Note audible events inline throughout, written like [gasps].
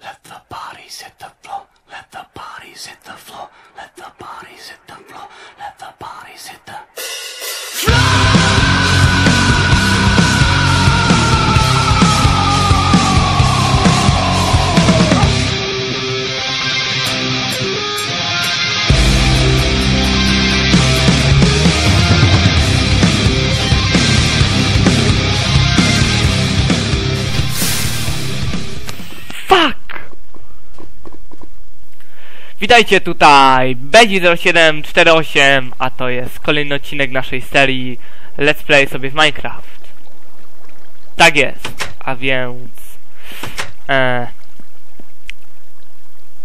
Let the bodies hit the floor. Let the bodies hit the floor. Let the bodies hit the Witajcie tutaj, Bezi0748, a to jest kolejny odcinek naszej serii Let's Play sobie w Minecraft. Tak jest, a więc... E,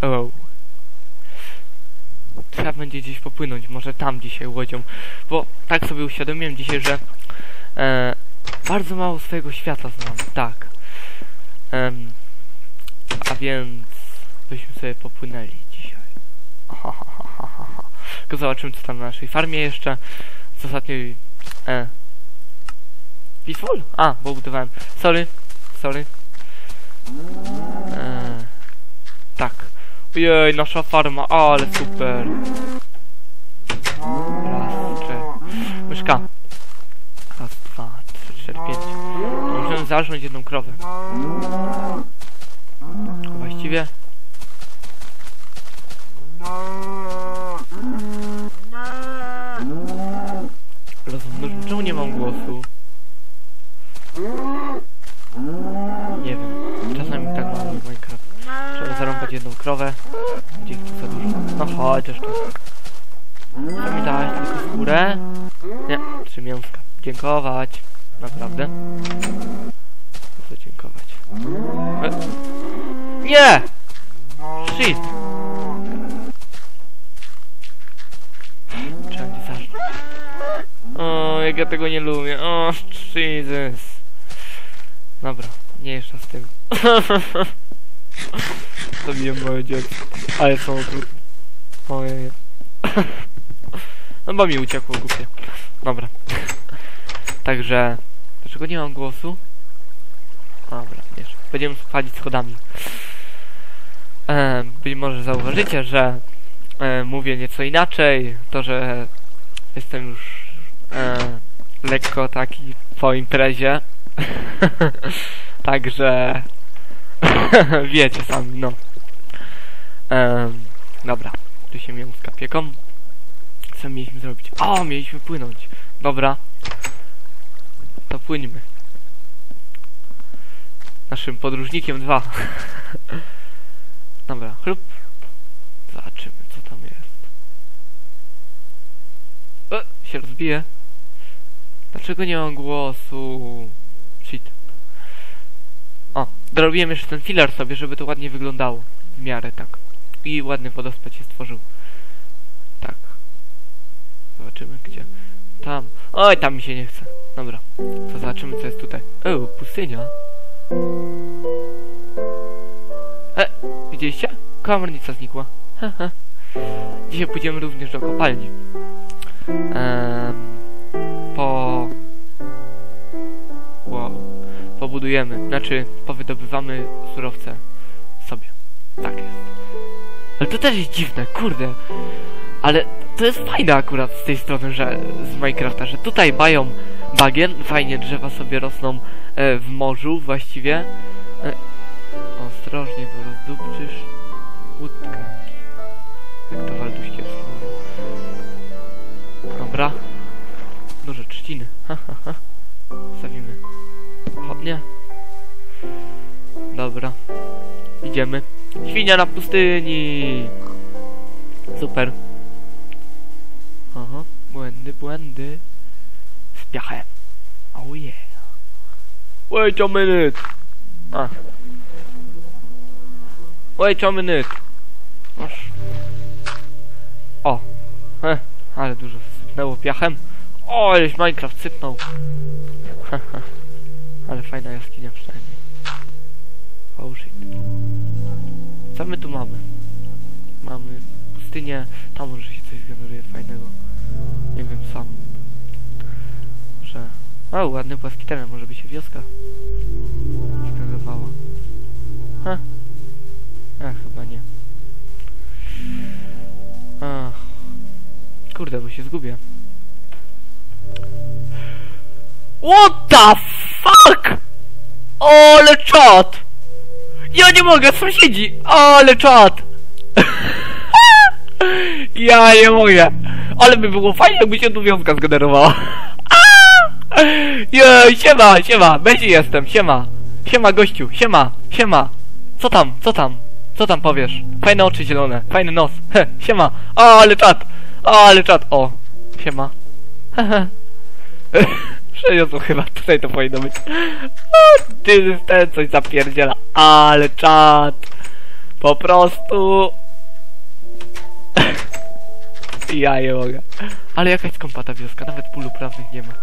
oh. Trzeba będzie gdzieś popłynąć, może tam dzisiaj łodzią, bo tak sobie uświadomiłem dzisiaj, że e, bardzo mało swojego świata znam, tak. Em, a więc byśmy sobie popłynęli. Ha. [laughs] Tylko zobaczymy co tam na naszej farmie jeszcze. Z ostatniej... E. Peaceful? A, bo budowałem. Sorry. Sorry. E. Tak. Ojej, nasza farma, ale super. Raz, trzy. Myszka. Raz, dwa, trzy, cztery, pięć. Możemy zarządzić jedną krowę. Właściwie... Rozumiem, czemu nie mam głosu? Nie wiem, czasami tak mam w Minecraft. Trzeba zarąbać jedną krowę, tu za dużo. No chociaż tu. Co mi dałeś? Tylko skórę? Nie, trzy mięska. Dziękować. Naprawdę. Chcę dziękować. E nie! Shit! Trzeba mnie zacząć. O, jak ja tego nie lubię. O, Jesus. Dobra, nie jeszcze z tym. [laughs] Zabiłem moje dziecko. Ale są okrutne. Ojej. No bo mi uciekło głupie. Dobra. Także... Dlaczego nie mam głosu? Dobra, wiesz. Będziemy wchodzić schodami. E, być może zauważycie, że e, mówię nieco inaczej. To, że jestem już e, lekko taki po imprezie. [laughs] Także [laughs] wiecie sami, no. E, dobra, tu się mięska pieką. Co mieliśmy zrobić? O, mieliśmy płynąć. Dobra. To płyńmy. Naszym podróżnikiem dwa. [laughs] Dobra, chlup. Zobaczymy, co tam jest. E, się rozbije. Dlaczego nie mam głosu? O, dorobiłem jeszcze ten filar sobie, żeby to ładnie wyglądało. W miarę tak. I ładny wodospad się stworzył. Tak. Zobaczymy, gdzie. Tam. Oj, tam mi się nie chce. Dobra. To zobaczymy, co jest tutaj. O, pustynia. E, widzieliście? Komornica znikła. [laughs] Dzisiaj pójdziemy również do kopalni. Ehm, Pobudujemy, znaczy powydobywamy surowce sobie. Tak jest. Ale to też jest dziwne, kurde. Ale to jest fajne akurat z tej strony, że z Minecrafta, że tutaj mają bagien, fajnie drzewa sobie rosną e, w morzu właściwie. E, ostrożnie, bo rozdupczysz łódkę. Jak to walduściewsko mówią. Dobra. Duże trzciny. Ha, ha, ha. Idziemy. Świnia na pustyni! Super. Aha, błędy, błędy. Z piachem. Oh yeah. Wait a minute. A. Wait a minute. O. Heh, ale dużo sypnęło piachem. O, aleś Minecraft sypnął. ale fajna jaskinia przynajmniej. tu mamy? Mamy pustynię, tam może się coś generuje fajnego. Nie wiem sam. Że... O, ładny płaski teren, może by się wioska zdenerwowała. Ha? A, chyba nie. Ach. Kurde, bo się zgubię. What the fuck? Ole czad! Ja nie mogę, sąsiedzi! Ale czad! [laughs] ja nie mogę! Ale by było fajnie, jakby się tu wiązka zgenerowała. [laughs] Jej, siema, siema, będzie jestem, siema. Siema gościu, siema, siema. Co tam, co tam? Co tam powiesz? Fajne oczy zielone, fajny nos. He, [laughs] siema. Ale czat. Ale czat. O, siema. Hehe. Przeniosło chyba, tutaj to powinno być. O, ty ten coś zapierdziela. Ale czat. Po prostu... [laughs] Ja nie mogę. Ale jakaś skąpa ta wioska, nawet pól uprawnych nie ma.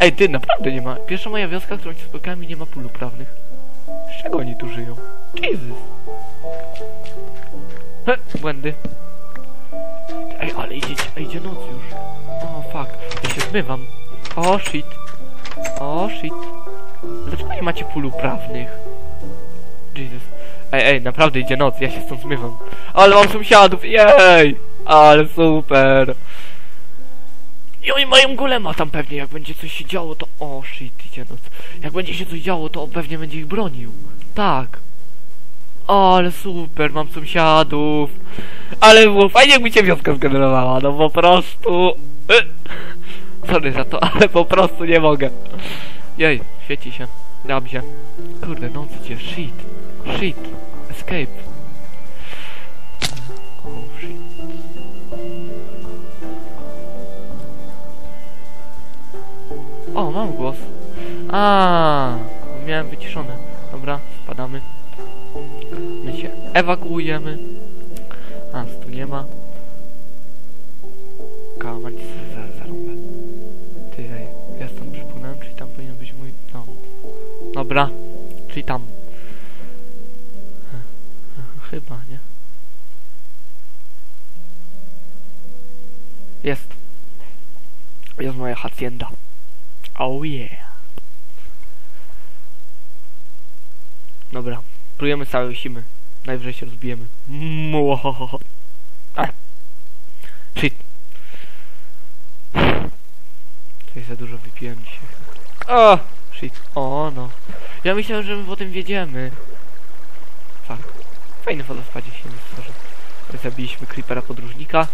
Ej, ty, naprawdę nie ma. Pierwsza moja wioska, którą się spotkałem i nie ma pól uprawnych. Z czego oni tu żyją? Jesus. He, błędy. Ej, ale idzie, idzie noc już. O, fuck. Ja się zmywam. O, shit. O, shit. Dlaczego nie macie pól uprawnych? Jesus. Ej, ej, naprawdę idzie noc, ja się stąd zmywam. Ale mam sąsiadów, jej! Ale super. I oni mają golema tam pewnie, jak będzie coś się działo, to... O, shit, idzie noc. Jak będzie się coś działo, to on pewnie będzie ich bronił. Tak. Ale super, mam sąsiadów. Ale było fajnie, jakby cię wioska zgenerowała, no po prostu... Sorry za to, [laughs] ale po prostu nie mogę. Jej, świeci się. Dobrze. Kurde, noc idzie, shit. Shit. Escape. O, shit. O, mam głos. A, miałem wyciszone. Dobra, spadamy. My się ewakuujemy. A, tu nie ma. Dobra, czyli tam. Chyba, nie? Jest. Jest moja hacienda. Oh yeah. Dobra, próbujemy całe siły. Najwyżej się rozbijemy. Młohohoho. A. Shit. Coś za dużo wypiłem dzisiaj. O, O, no. Ja myślałem, że my potem wiedziemy. Fuck. Fajny wodospadzie się nie stworzył. Zabiliśmy creepera podróżnika.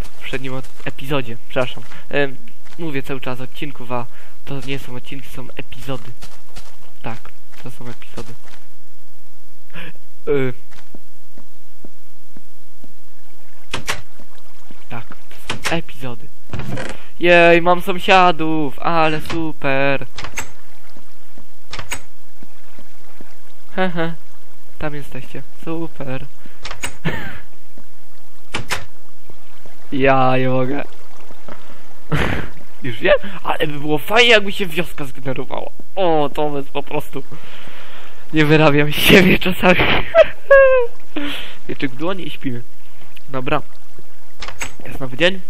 W poprzednim od- epizodzie, przepraszam. Em, mówię cały czas odcinków, a to nie są odcinki, są epizody. Tak, to są epizody. Tak, to są epizody. Jej, mam sąsiadów, ale super. Hehe, tam jesteście, super. [laughs] Ja nie mogę. [laughs] Już wiem, ale by było fajnie jakby się wioska zgenerowała. O, to jest po prostu... Nie wyrabiam siebie czasami. [laughs] Wieczek w dłoni i śpimy. Dobra. Jest nowy dzień.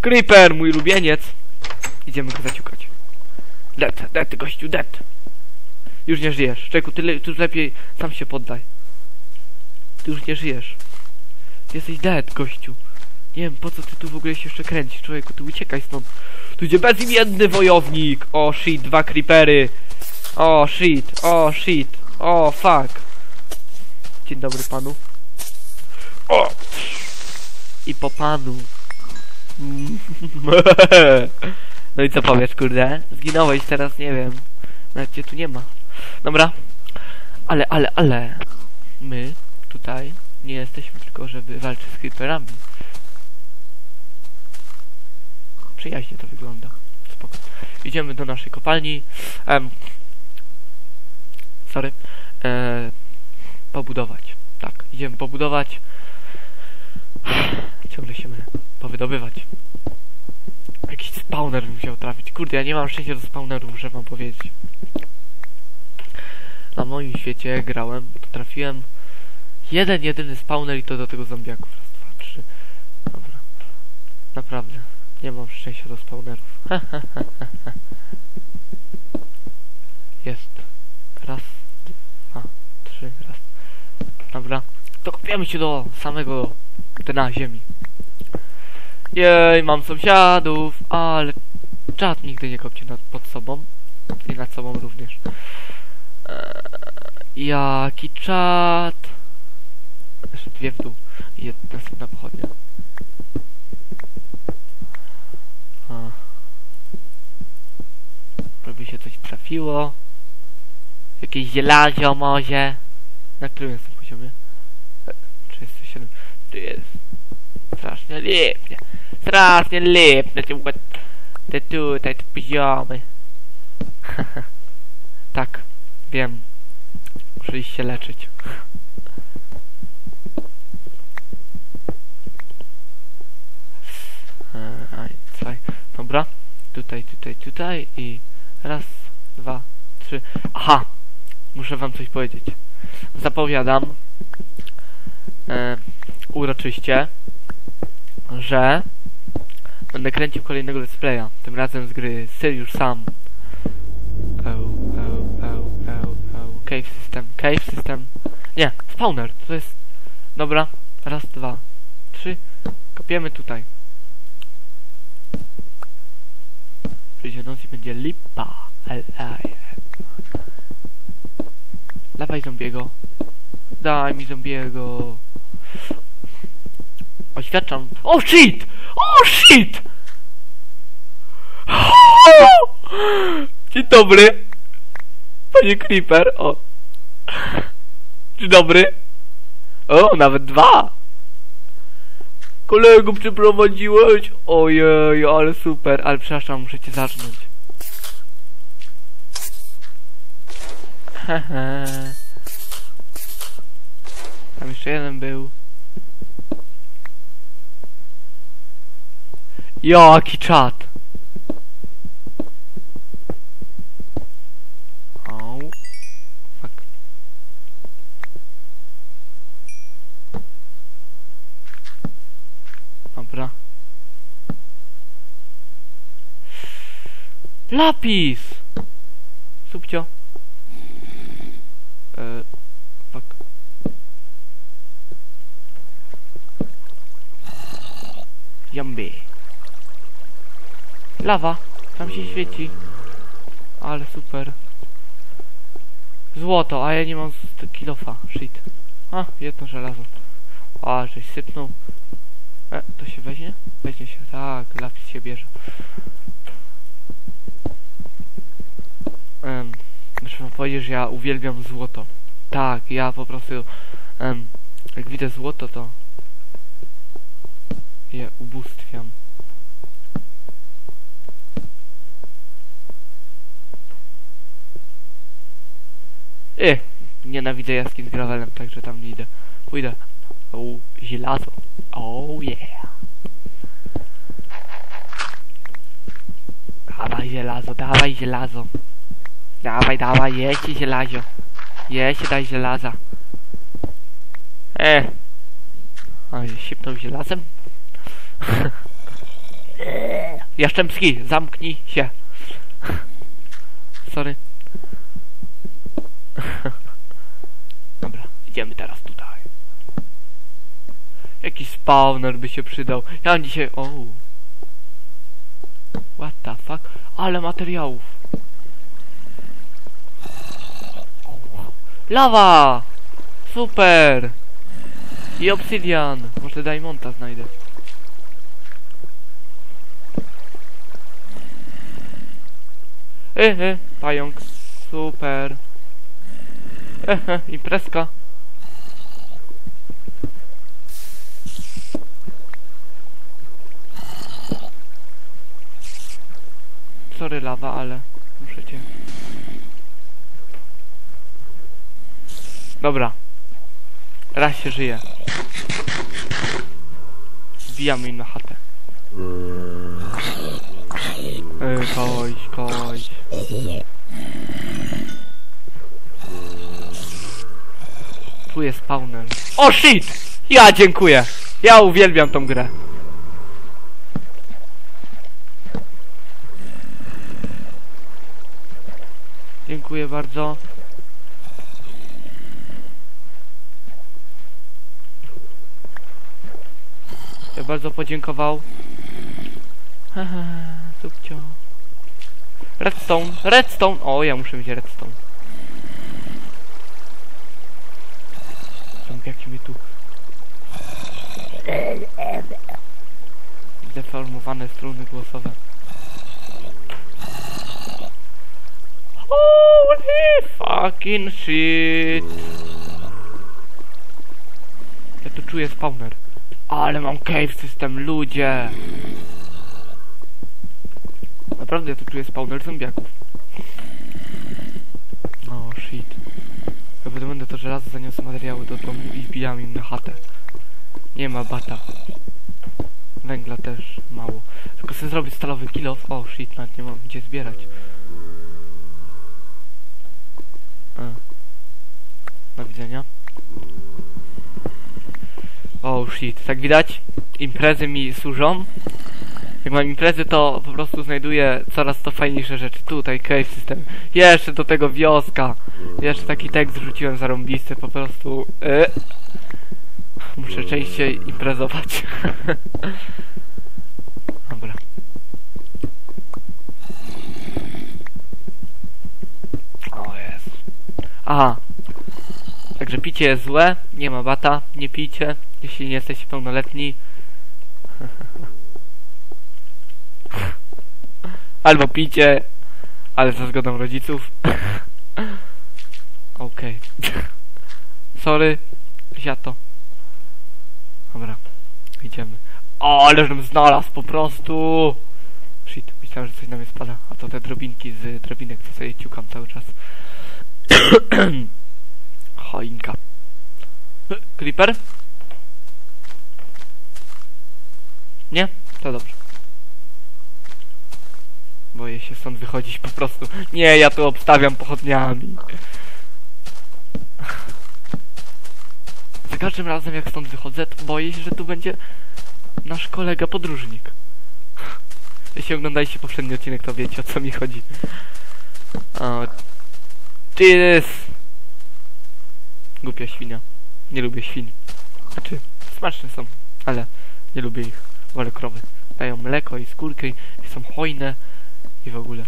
Creeper, mój lubieniec. Idziemy go zaciukać. Dead, dead, gościu, dead. Już nie żyjesz. Czeku, ty, le ty lepiej sam się poddaj. Ty już nie żyjesz. Jesteś dead, gościu. Nie wiem, po co ty tu w ogóle się jeszcze kręcisz, człowieku, ty uciekaj stąd. Tu idzie bezimienny wojownik. O, shit, dwa creepery. O, shit, o, shit, o, fuck. Dzień dobry panu. O! I po panu. [laughs] No i co powiesz, kurde? Zginąłeś teraz, nie wiem. Nawet cię tu nie ma. Dobra. Ale, ale, ale. My tutaj nie jesteśmy tylko, żeby walczyć z creeperami. Przyjaźnie to wygląda. Spoko. Idziemy do naszej kopalni. Em, sorry. E, pobudować. Tak, idziemy pobudować. Ciągle się. Powydobywać. Jakiś spawner bym musiał trafić. Kurde, ja nie mam szczęścia do spawnerów, muszę wam powiedzieć. Na moim świecie grałem, to trafiłem jeden, jedyny spawner i to do tego zombiaków. Raz, dwa, trzy. Dobra. Naprawdę. Nie mam szczęścia do spawnerów. [laughs] Jest. Raz, dwa, trzy, raz. Dobra. To kopiemy się do samego dna ziemi. Jej, mam sąsiadów, ale czat nigdy nie kopcie nad, pod sobą. I nad sobą również. Eee, jaki czat? Jeszcze dwie w dół. I jedna następna pochodnia. A. Prawie się coś trafiło. Jakieś zielazio może. Na którym jestem poziomie? E, 37. Tu jest. Strasznie lipnie. Strasznie lipnie. Te tutaj, te poziomy. [laughs] tak, wiem. Muszę iść się leczyć. Dobra. Tutaj, tutaj, tutaj i raz, dwa, trzy. Aha! Muszę wam coś powiedzieć. Zapowiadam e, uroczyście, że będę kręcił kolejnego let's playa. Tym razem z gry Serious Sam. Cave System, Cave System. Nie, Spawner, to jest... Dobra, raz, dwa, trzy. Kopiemy tutaj. Przyjdzie noc i będzie lipa. L-I. Dawaj zombiego. Daj mi zombiego. Oświadczam. O shit! O shit! [gasps] Dzień dobry. Panie Creeper. O. Dzień dobry. O, nawet dwa. Kolego przyprowadziłeś? Ojej, ale super. Ale przepraszam, muszę cię zacząć. Hehe. [laughs] Tam jeszcze jeden był. Jaki czat! Au. Fuck. Dobra. Lapis! Subcio. E, fuck. Jambi. Lawa. Tam się świeci. Ale super. Złoto, a ja nie mam kilofa. Shit. A, jedno żelazo. A, żeś sypnął. E, to się weźmie? Weźmie się. Tak, lapis się bierze. Um, muszę wam powiedzieć, że ja uwielbiam złoto. Tak, ja po prostu jak widzę złoto, to je ubóstwiam. E, nienawidzę jaskiń z gravelem, także tam nie idę. Pójdę. O, żelazo. Oh yeah. Dawaj żelazo, dawaj żelazo. Dawaj, dawaj, jeźdź żelazo. Jeźdź, daj żelaza. E. Oj, sipnął żelazem. [laughs] Jaszczębski, zamknij się. Sorry. [laughs] Dobra, idziemy teraz tutaj. Jakiś spawner by się przydał. Ja mam dzisiaj... O. What the fuck? Ale materiałów. Lawa! Super! I obsydian. Może diamonda znajdę. Ehe, pająk. Super. Ehe, imprezka. Sorry lawa, ale muszę cię. Dobra. Raz się żyje. Wbijamy im na chatę. Ej, kość, kość. Tu jest spawner. O shit! Ja dziękuję. Ja uwielbiam tą grę. Dziękuję bardzo. Bardzo podziękował. Haha, Subcio. Redstone, redstone! O, ja muszę mieć redstone. Zombiaki mnie tu... Zdeformowane struny głosowe. Holy fucking shit! Ja tu czuję spawner. Ale mam cave system, ludzie! Naprawdę ja tu czuję spawner zombiaków. O shit. Ja będę, to żelazo zaniosę materiały do domu i wbijam im na chatę. Nie ma bata. Węgla też mało. Tylko chcę zrobić stalowy kilof. O shit, nawet nie mam gdzie zbierać. A. Do widzenia. O shit, tak widać? Imprezy mi służą. Jak mam imprezy, to po prostu znajduję coraz to fajniejsze rzeczy. Tutaj cave system. Jeszcze do tego wioska. Jeszcze taki tekst rzuciłem zarąbisty, po prostu... Y Muszę częściej imprezować. [laughs] Dobra. O jest. Aha. Także picie jest złe, nie ma bata, nie pijcie, jeśli nie jesteście pełnoletni. [laughs] Albo picie, ale za zgodą rodziców. [laughs] Okej. Sorry, ziato. Dobra, idziemy. O, ale żebym znalazł po prostu! Shit, myślałem, że coś na mnie spada. A to te drobinki z drobinek, co sobie ciukam cały czas. [clears throat] Choinka. Creeper? Nie? To dobrze. Boję się stąd wychodzić po prostu. Nie, ja tu obstawiam pochodniami. Za każdym razem jak stąd wychodzę, to boję się, że tu będzie nasz kolega podróżnik. Jeśli oglądaliście poprzedni odcinek, to wiecie o co mi chodzi. O, Jesus! Głupia świnia. Nie lubię świń. Znaczy, smaczne są, ale nie lubię ich. Wolę krowy. Dają mleko i skórkę i są hojne i w ogóle.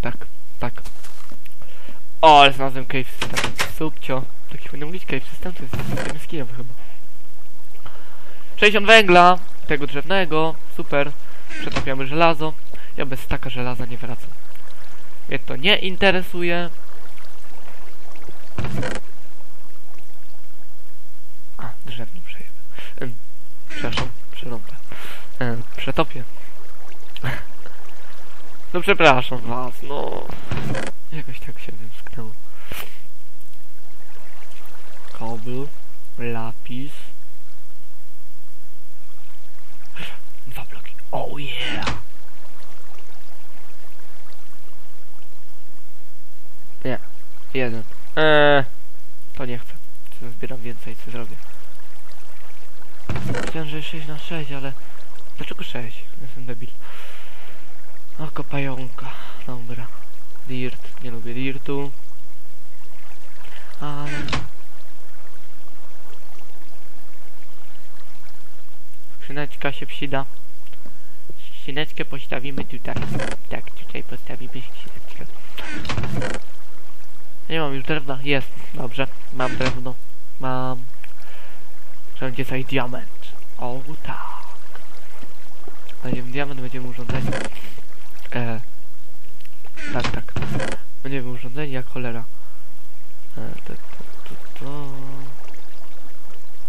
Tak, tak. O, ale znalazłem cave system. Subcio. Taki powinien mówić cave system, to jest system skinowy chyba. 60 węgla, tego drzewnego, super. Przetapiamy żelazo. Ja bez staka żelaza nie wracam. Mnie to nie interesuje. A, drzewno przejemy. Ym, przepraszam, przerąbę. Ym, przetopię. No przepraszam was, no. Jakoś tak się wymsknęło. Kobyl, lapis. Dwa bloki. Oh yeah! Nie, jeden. Eee, to nie chcę. Zbieram więcej, co zrobię. Chciałem, że 6 na 6, ale... Dlaczego 6? Jestem debil. Oko pająka. Dobra. Dirt. Nie lubię dirtu. Ale... Skrzyneczka się przyda. Skrzyneczkę postawimy tutaj. Tak, tutaj postawimy skrzyneczkę. Nie mam już drewna. Jest. Dobrze. Mam drewno. Mam. Wszędzie tutaj diament. O tak. Będziemy diament, będziemy urządzeni. E, tak, tak. Będziemy urządzeni jak cholera. E, to, to, to, to.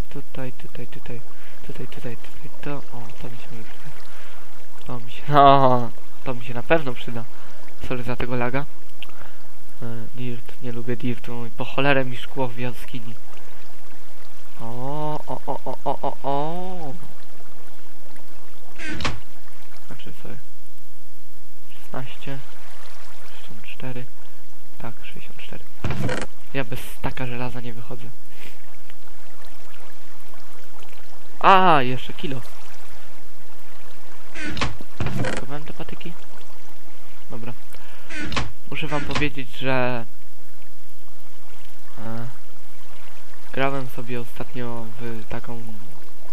Tutaj, tutaj, tutaj. Tutaj, tutaj, tutaj, to. O, to mi się może. To mi się. No, to mi się na pewno przyda. Sorry za tego laga. E, dirt, nie lubię dirtu. Po cholerę mi szkło w jaskini. O, o, o, o, o, o, o. Znaczy sobie. 16 64 Tak, 64 Ja bez staka żelaza nie wychodzę A, jeszcze kilo Kupowałem te patyki? Dobra Muszę wam powiedzieć, że e, Grałem sobie ostatnio w taką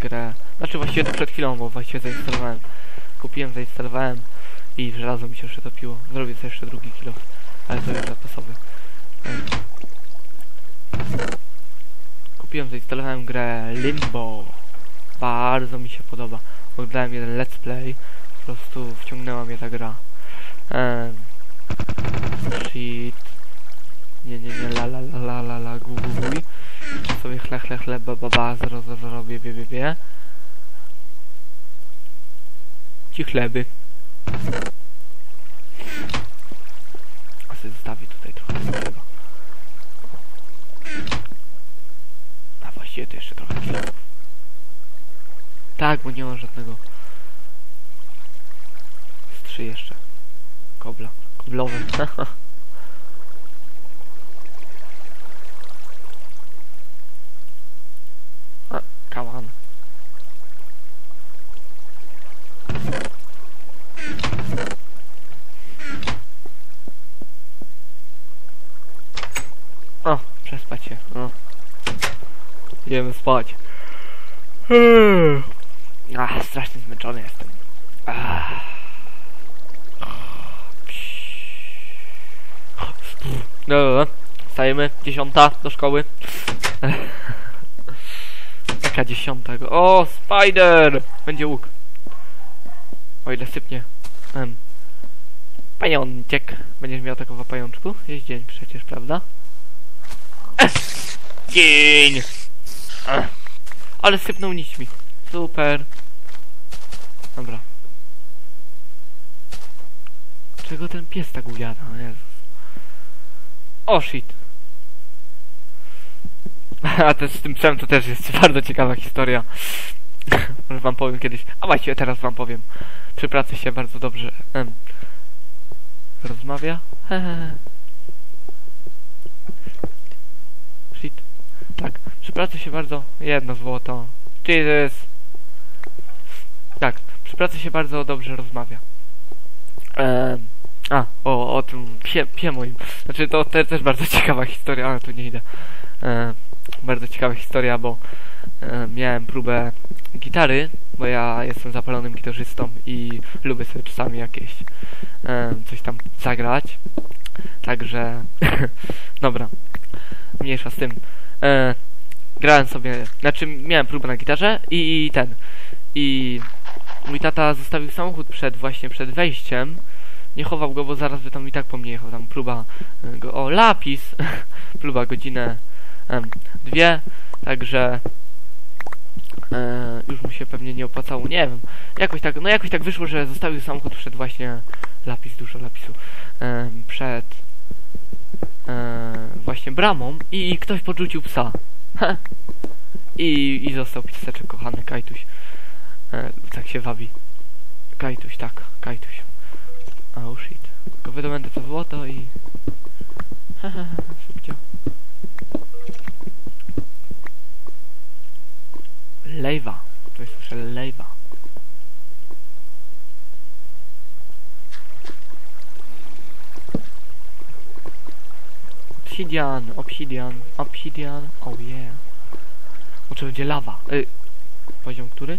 grę Znaczy właściwie przed chwilą, bo właściwie zainstalowałem Kupiłem, zainstalowałem i żelazo mi się przetopiło. Zrobię sobie jeszcze drugi kilo, ale to jest zapasowy. Em. Kupiłem, zainstalowałem grę Limbo. Bardzo mi się podoba. Oglądałem jeden let's play. Po prostu wciągnęła mnie ta gra. Um, shit. Nie, nie, nie, la, la, la, la, la, la, gu, gu, guj. Sobie chle, chle, chle, ba, ba, ba, zro, zro, bie, bie, bie. Ci chleby. A sobie zostawię tutaj trochę chleba. A właściwie to jeszcze trochę chlebów. Tak, bo nie mam żadnego. Z trzy jeszcze. Kobla. Koblowe. [laughs] A, kałan. O, przespać się. O. Spać. Ach, strasznie zmęczony jestem. Ach. Dobra, wstajemy. Dziesiąta do szkoły. Jaka dziesiąta? O, spider! Będzie łuk. O ile sypnie. Pajączek. Będziesz miał takowa pajączku? Jest dzień przecież, prawda? Dzień! Ale sypnął nićmi. Super. Dobra. Czego ten pies tak ujada? Jezus. O shit. [laughs] A to z tym psem to też jest [laughs] bardzo ciekawa historia. [laughs] Może wam powiem kiedyś. A właściwie teraz wam powiem. Przy pracy się bardzo dobrze em, rozmawia. Tak, przy pracy się bardzo... Jedno złoto. Jesus. Tak, przy pracy się bardzo dobrze rozmawia. Em, a, o, o tym psie, psie moim. Znaczy, to te, też bardzo ciekawa historia, ale tu nie idę. Bardzo ciekawa historia, bo e, miałem próbę gitary, bo ja jestem zapalonym gitarzystą i lubię sobie czasami jakieś e, coś tam zagrać. Także, [laughs] dobra, mniejsza z tym. E, grałem sobie, znaczy miałem próbę na gitarze i, ten, i mój tata zostawił samochód przed, właśnie przed wejściem, nie chował go, bo zaraz by tam i tak po mnie jechał, tam próba e, go, o, lapis, [laughs] próba godzinę, em, dwie, także e, już mu się pewnie nie opłacało, nie wiem, jakoś tak, no jakoś tak wyszło, że zostawił samochód przed właśnie lapis, dużo lapisu, em, przed e, właśnie bramą i ktoś podrzucił psa. [laughs] I, I został pieseczek kochany, Kajtuś. E, tak się wabi. Kajtuś, tak, Kajtuś. Oh shit. Tylko wydobędę to złoto i... [laughs] Szybcio. Lejwa. To jest słyszę lejwa. Obsidian, obsidian, obsidian, oh yeah. Może będzie lawa. Y, poziom który?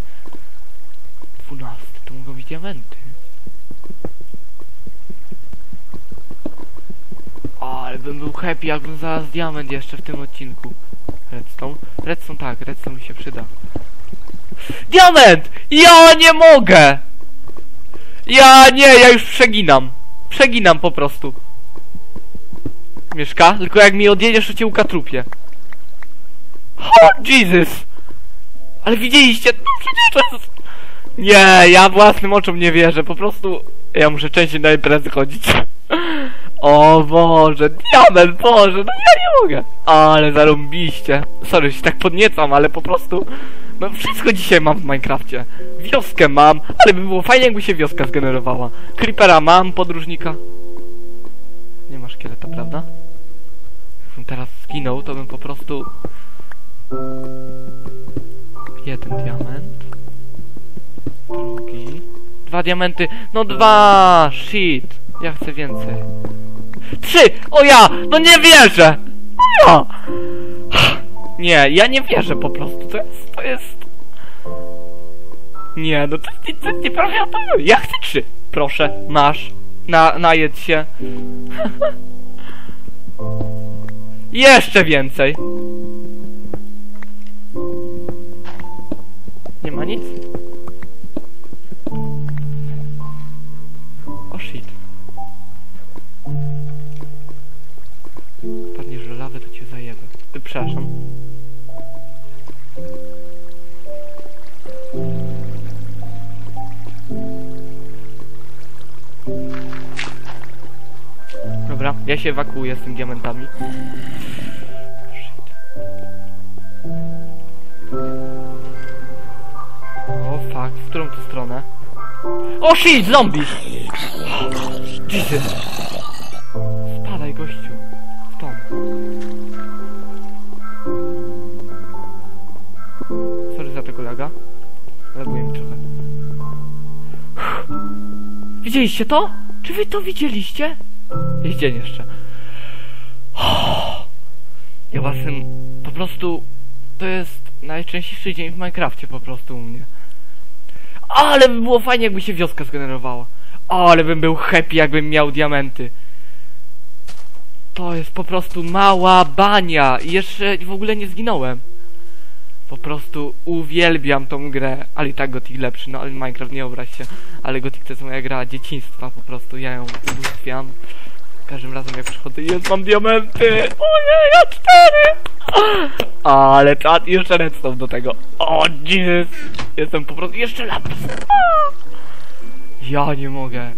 12. To mogą być diamenty. O, ale bym był happy, jakbym znalazł diament jeszcze w tym odcinku. Redstone? Redstone tak, redstone mi się przyda. Diament! Ja nie mogę! Ja nie, ja już przeginam. Przeginam po prostu. Mieszka? Tylko jak mi odjedziesz, to cię ukatrupię. Oh, Jesus! Ale widzieliście? No przecież to jest... Nie, ja własnym oczom nie wierzę, po prostu... Ja muszę częściej na imprezy chodzić. [laughs] O Boże, diament, Boże, no ja nie mogę. Ale zarąbiście. Sorry, się tak podniecam, ale po prostu... No wszystko dzisiaj mam w Minecrafcie. Wioskę mam, ale by było fajnie jakby się wioska zgenerowała. Creepera mam, podróżnika. Nie ma szkieleta, prawda? Teraz zginął, to bym po prostu... Jeden diament. Drugi. Dwa diamenty. No dwa! Shit! Ja chcę więcej. Trzy! O ja! No nie wierzę! O ja! Nie, ja nie wierzę po prostu. To jest... To jest... Nie, no to, to, to nieprawdopodobne. Ja chcę trzy. Proszę, masz. Na, najedz się. [laughs] Jeszcze więcej. Nie ma nic? O shit. Padniesz do lawy, to cię zajebę. Przepraszam. Się ewakuuję z tym diamentami. O fuck, w którą stronę? O shit, zombie! Jesus! Spadaj gościu. Stąd. Sorry za tego laga. Laguje mi trochę. Widzieliście to? Czy wy to widzieliście? Jest dzień jeszcze. Ja was tym po prostu to jest najczęściejszy dzień w Minecrafcie po prostu u mnie. Ale by było fajnie jakby się wioska zgenerowała. Ale bym był happy jakbym miał diamenty. To jest po prostu mała bania i jeszcze w ogóle nie zginąłem. Po prostu uwielbiam tą grę, ale i tak Gothic lepszy, no ale Minecraft nie obraź się, ale Gothic to jest moja gra dzieciństwa, po prostu ja ją ubóstwiam. Każdym razem jak przychodzę, jest mam diamenty! Ojej, ja cztery! Ale czad i jeszcze redstone do tego. O Jesus! Jestem po prostu, jeszcze lapis! Ja nie mogę.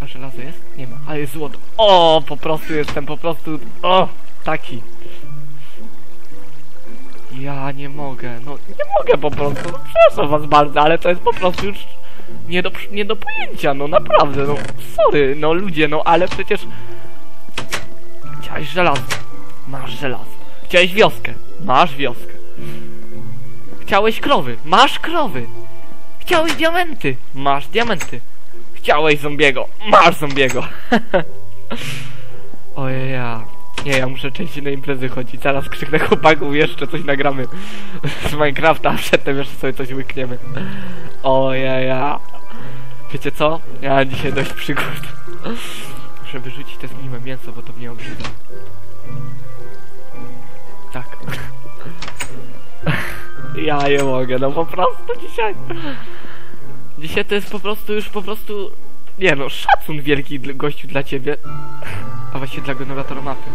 A żelazo jest? Nie ma, ale jest złoto. O, po prostu jestem, po prostu, o, taki. Ja nie mogę, no nie mogę po prostu, no przepraszam was bardzo, ale to jest po prostu już nie do, nie do pojęcia, no naprawdę, no sorry, no ludzie, no ale przecież chciałeś żelazo, masz żelazo, chciałeś wioskę, masz wioskę, chciałeś krowy, masz krowy, chciałeś diamenty, masz diamenty, chciałeś zombiego, masz zombiego. [laughs] Ojej. Nie, ja muszę częściej na imprezy chodzić. Zaraz krzyknę chłopaków, jeszcze coś nagramy z Minecrafta, a przedtem jeszcze sobie coś łykniemy. Ojej, ja. Wiecie co? Ja dzisiaj dość przygód. Muszę wyrzucić te zgniłe mięso, bo to mnie obrzydza. Tak. Ja nie mogę, no po prostu dzisiaj. Dzisiaj to jest po prostu już po prostu... Nie no, szacun wielki gościu dla ciebie. A właściwie dla generatora mapy.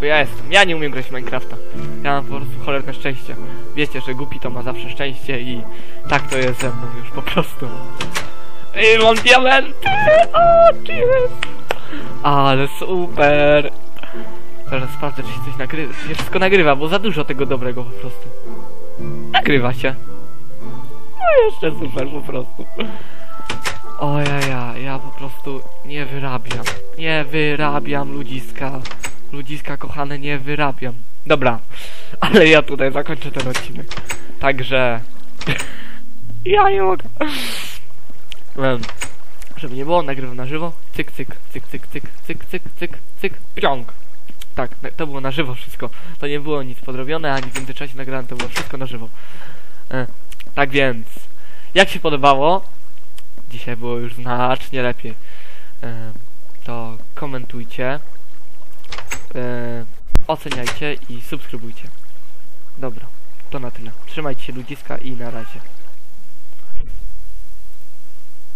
Bo ja jestem, ja nie umiem grać w Minecrafta. Ja mam po prostu cholerne szczęście. Wiecie, że głupi to ma zawsze szczęście i tak to jest ze mną już po prostu. I mam diamenty! O, Jesus! Ale super! Zaraz sprawdzę, czy się coś nagrywa. Się wszystko nagrywa, bo za dużo tego dobrego po prostu. Nagrywa się. No jeszcze super po prostu. O ja, ja, ja po prostu nie wyrabiam. Nie wyrabiam ludziska. Ludziska kochane, nie wyrabiam. Dobra, [laughs] ale ja tutaj zakończę ten odcinek. Także... [laughs] ja nie mogę. Żeby nie było, nagrywam na żywo. Cyk, cyk, cyk, cyk, cyk, cyk, cyk, cyk, cyk, piąg. Tak, to było na żywo wszystko. To nie było nic podrobione, ani w międzyczasie nagrałem, to było wszystko na żywo. E, tak więc, jak się podobało? Dzisiaj było już znacznie lepiej. E, to komentujcie, e, oceniajcie i subskrybujcie. Dobra, to na tyle. Trzymajcie się ludziska i na razie.